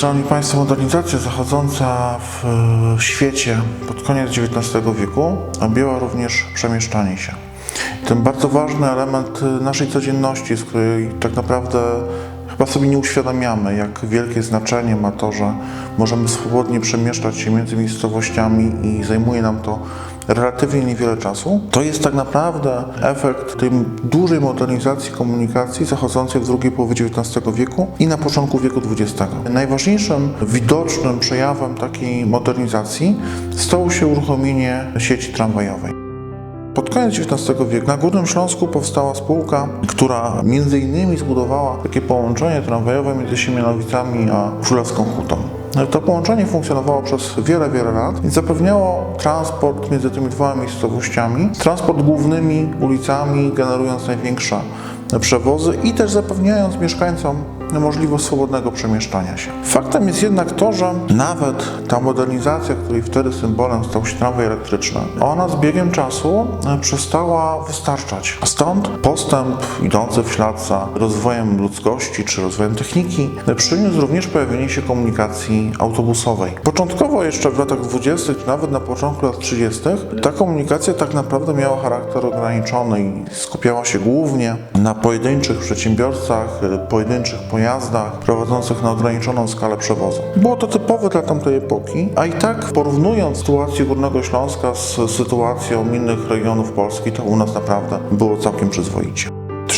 Szanowni Państwo, modernizacja zachodząca w świecie pod koniec XIX wieku objęła również przemieszczanie się. Ten bardzo ważny element naszej codzienności, z której tak naprawdę chyba sobie nie uświadamiamy, jak wielkie znaczenie ma to, że możemy swobodnie przemieszczać się między miejscowościami i zajmuje nam to relatywnie niewiele czasu. To jest tak naprawdę efekt tej dużej modernizacji komunikacji zachodzącej w drugiej połowie XIX wieku i na początku wieku XX. Najważniejszym widocznym przejawem takiej modernizacji stało się uruchomienie sieci tramwajowej. Pod koniec XIX wieku na Górnym Śląsku powstała spółka, która między innymi zbudowała takie połączenie tramwajowe między Siemianowicami a Królewską Hutą. To połączenie funkcjonowało przez wiele, wiele lat i zapewniało transport między tymi dwoma miejscowościami, transport głównymi ulicami, generując największe przewozy i też zapewniając mieszkańcom możliwość swobodnego przemieszczania się. Faktem jest jednak to, że nawet ta modernizacja, której wtedy symbolem stał się tramwaj elektryczny, ona z biegiem czasu e, przestała wystarczać. Stąd postęp idący w ślad za rozwojem ludzkości czy rozwojem techniki przyniósł również pojawienie się komunikacji autobusowej. Początkowo jeszcze w latach 20., czy nawet na początku lat 30., ta komunikacja tak naprawdę miała charakter ograniczony i skupiała się głównie na pojedynczych przedsiębiorcach, e, pojedynczych pojazdach, prowadzących na ograniczoną skalę przewozu. Było to typowe dla tamtej epoki, a i tak porównując sytuację Górnego Śląska z sytuacją innych regionów Polski, to u nas naprawdę było całkiem przyzwoicie. W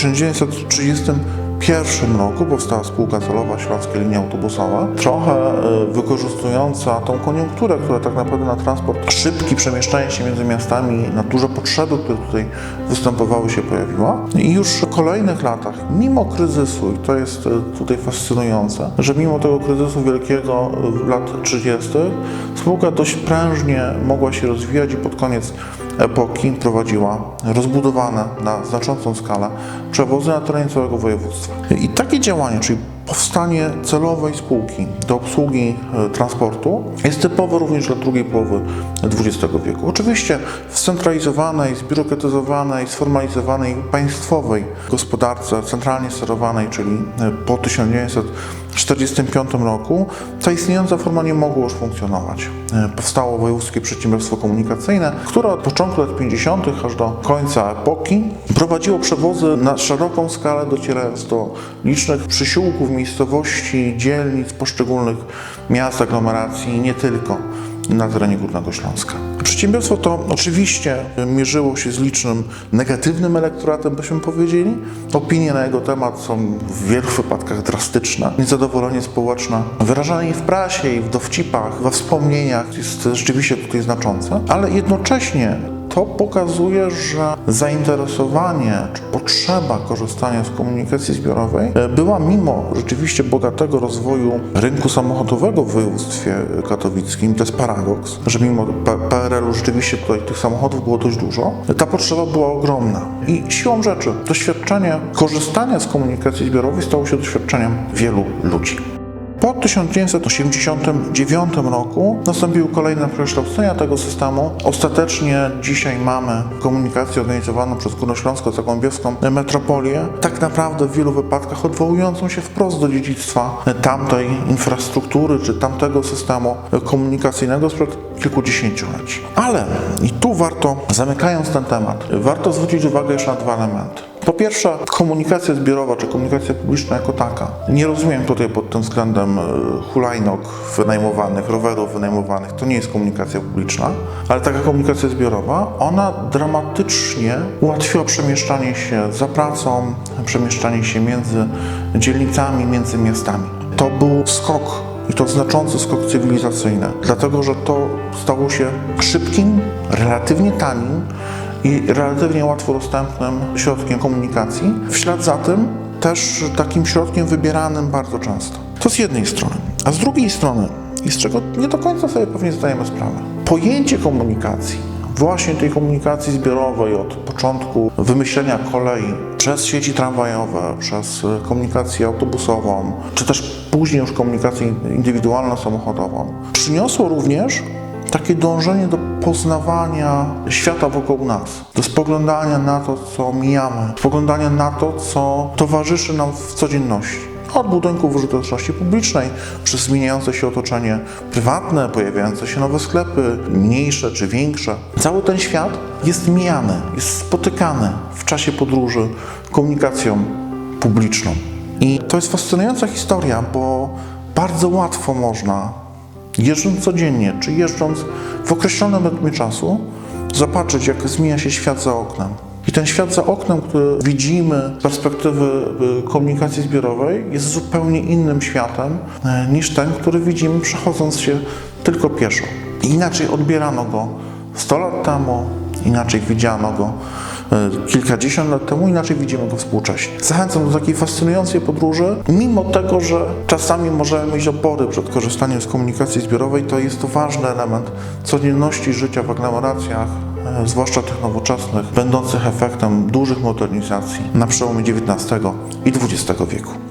1931 roku powstała spółka celowa Śląskie Linie Autobusowe, trochę e, wykorzystująca tą koniunkturę, która tak naprawdę na transport szybki, przemieszczanie się między miastami, na duże potrzeby, które tutaj występowały, się pojawiła. I już w kolejnych latach, mimo kryzysu, i to jest e, tutaj fascynujące, że mimo tego kryzysu wielkiego e, lat 30., spółka dość prężnie mogła się rozwijać i pod koniec epoki prowadziła rozbudowane na znaczącą skalę przewozy na terenie całego województwa. I takie działanie, czyli powstanie celowej spółki do obsługi e, transportu jest typowe również dla drugiej połowy XX wieku. Oczywiście w scentralizowanej, zbiurokratyzowanej, sformalizowanej państwowej gospodarce centralnie sterowanej, czyli e, po 1945 roku, ta istniejąca forma nie mogła już funkcjonować. E, Powstało Wojewódzkie Przedsiębiorstwo Komunikacyjne, które od początku lat 50. aż do końca epoki prowadziło przewozy na szeroką skalę, docierając do licznych przysiłków, miejscowości, dzielnic, poszczególnych miast, aglomeracji nie tylko na terenie Górnego Śląska. Przedsiębiorstwo to oczywiście mierzyło się z licznym negatywnym elektoratem, byśmy powiedzieli. Opinie na jego temat są w wielu wypadkach drastyczne. Niezadowolenie społeczne wyrażane i w prasie, i w dowcipach, we wspomnieniach jest rzeczywiście tutaj znaczące, ale jednocześnie to pokazuje, że zainteresowanie czy potrzeba korzystania z komunikacji zbiorowej e, była mimo rzeczywiście bogatego rozwoju rynku samochodowego w województwie katowickim. To jest paradoks, że mimo PRL-u rzeczywiście tutaj tych samochodów było dość dużo. Ta potrzeba była ogromna. I siłą rzeczy doświadczenie korzystania z komunikacji zbiorowej stało się doświadczeniem wielu ludzi. Po 1989 roku nastąpiły kolejne przekształcenia tego systemu. Ostatecznie dzisiaj mamy komunikację organizowaną przez Górnośląsko-Zagłębiowską metropolię, tak naprawdę w wielu wypadkach odwołującą się wprost do dziedzictwa tamtej infrastruktury czy tamtego systemu komunikacyjnego sprzed kilkudziesięcioleci. Ale i tu warto, zamykając ten temat, warto zwrócić uwagę jeszcze na dwa elementy. Po pierwsze, komunikacja zbiorowa czy komunikacja publiczna jako taka. Nie rozumiem tutaj pod tym względem e, hulajnóg wynajmowanych, rowerów wynajmowanych. To nie jest komunikacja publiczna, ale taka komunikacja zbiorowa, ona dramatycznie ułatwiła przemieszczanie się za pracą, przemieszczanie się między dzielnicami, między miastami. To był skok i to znaczący skok cywilizacyjny, dlatego że to stało się szybkim, relatywnie tanim i relatywnie łatwo dostępnym środkiem komunikacji. W ślad za tym też takim środkiem wybieranym bardzo często. To z jednej strony. A z drugiej strony, i z czego nie do końca sobie pewnie zdajemy sprawę, pojęcie komunikacji, właśnie tej komunikacji zbiorowej od początku wymyślenia kolei przez sieci tramwajowe, przez komunikację autobusową, czy też później już komunikację indywidualno-samochodową, przyniosło również takie dążenie do poznawania świata wokół nas, do spoglądania na to, co mijamy, spoglądania na to, co towarzyszy nam w codzienności. od budynków użyteczności publicznej, przez zmieniające się otoczenie prywatne, pojawiające się nowe sklepy, mniejsze czy większe. Cały ten świat jest mijany, jest spotykany w czasie podróży komunikacją publiczną. I to jest fascynująca historia, bo bardzo łatwo można, jeżdżąc codziennie, czy jeżdżąc w określonym rytmie czasu, zobaczyć, jak zmienia się świat za oknem. I ten świat za oknem, który widzimy z perspektywy y, komunikacji zbiorowej, jest zupełnie innym światem e, niż ten, który widzimy przechodząc się tylko pieszo. Inaczej odbierano go 100 lat temu, inaczej widziano go kilkadziesiąt lat temu, inaczej widzimy go współcześnie. Zachęcam do takiej fascynującej podróży, mimo tego, że czasami możemy mieć opory przed korzystaniem z komunikacji zbiorowej, to jest to ważny element codzienności życia w aglomeracjach, e, zwłaszcza tych nowoczesnych, będących efektem dużych modernizacji na przełomie XIX i XX wieku.